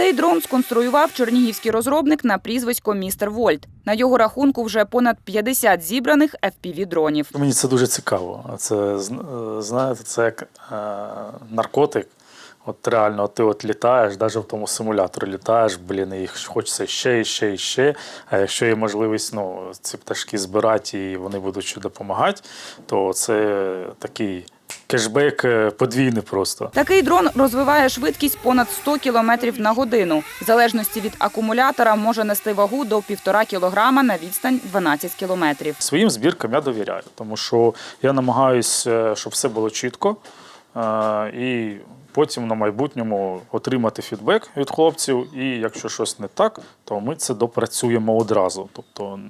Цей дрон сконструював чернігівський розробник на прізвисько Містер Вольт. На його рахунку вже понад 50 зібраних fpv дронів. Мені це дуже цікаво. Це е, знаєте, це як е, наркотик. От реально, ти от літаєш, навіть в тому симуляторі літаєш, блін, і хочеться ще, і ще, і ще. А якщо є можливість ну, ці пташки збирати і вони будуть допомагати, то це такий кешбек е, подвійний просто. Такий дрон розвиває швидкість понад 100 км на годину. В залежності від акумулятора може нести вагу до 1,5 кг на відстань 12 км. Своїм збіркам я довіряю, тому що я намагаюся, щоб все було чітко. е, І потім на майбутньому отримати фідбек від хлопців. І якщо щось не так, то ми це допрацюємо одразу. Тобто,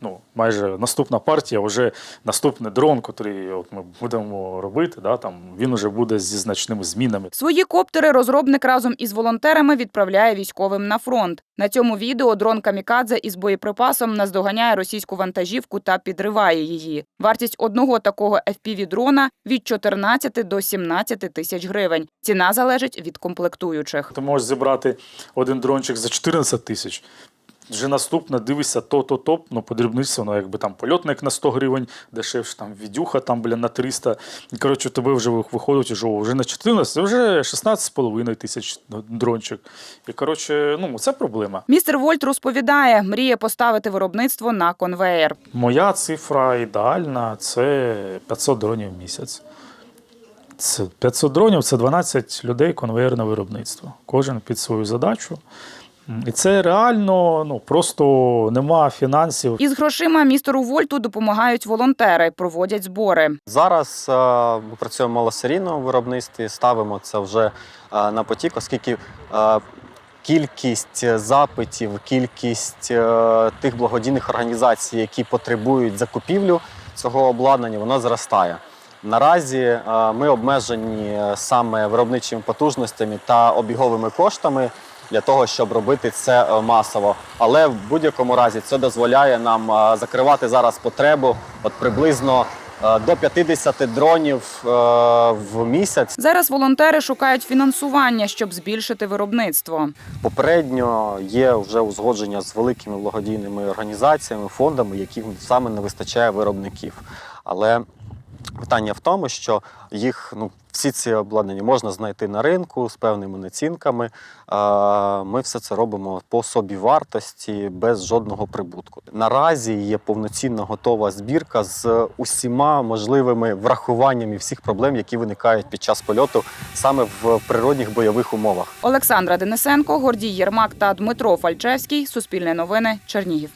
ну, майже наступна партія, вже наступний дрон, який от ми будемо робити, да, там, він вже буде зі значними змінами. Свої коптери розробник разом із волонтерами відправляє військовим на фронт. На цьому відео дрон камікадзе із боєприпасом наздоганяє російську вантажівку та підриває її. Вартість одного такого FPV-дрона – від 14 до 17 тисяч гривень. Ціна залежить від комплектуючих. Ти можеш зібрати один дрончик за 14 тисяч. Вже наступне дивишся то-то топ, ну по дрібниці, воно якби там польотник на 100 гривень, дешевше там відюха там бля, на 300. І коротше, тебе вже виходить вже, вже на 14, це вже 16,5 тисяч дрончик. І коротше, ну це проблема. Містер Вольт розповідає, мріє поставити виробництво на конвеєр. Моя цифра ідеальна це 500 дронів в місяць. Це 500 дронів це 12 людей конвейерне виробництво. Кожен під свою задачу. І це реально ну, просто нема фінансів. Із грошима містеру Вольту допомагають волонтери, проводять збори. Зараз е, ми працюємо в малосерійному виробництві, ставимо це вже е, на потік, оскільки е, кількість запитів, кількість е, тих благодійних організацій, які потребують закупівлю цього обладнання, вона зростає. Наразі е, ми обмежені е, саме виробничими потужностями та обіговими коштами для того, щоб робити це е, масово. Але в будь-якому разі це дозволяє нам е, закривати зараз потребу от приблизно е, до 50 дронів е, в місяць. Зараз волонтери шукають фінансування, щоб збільшити виробництво. Попередньо є вже узгодження з великими благодійними організаціями, фондами, яким саме не вистачає виробників. Але питання в тому, що їх ну, всі ці обладнання можна знайти на ринку з певними націнками. Ми все це робимо по собі вартості без жодного прибутку. Наразі є повноцінна готова збірка з усіма можливими врахуваннями всіх проблем, які виникають під час польоту саме в природних бойових умовах. Олександра Денисенко, Гордій Єрмак та Дмитро Фальчевський. Суспільне новини. Чернігів.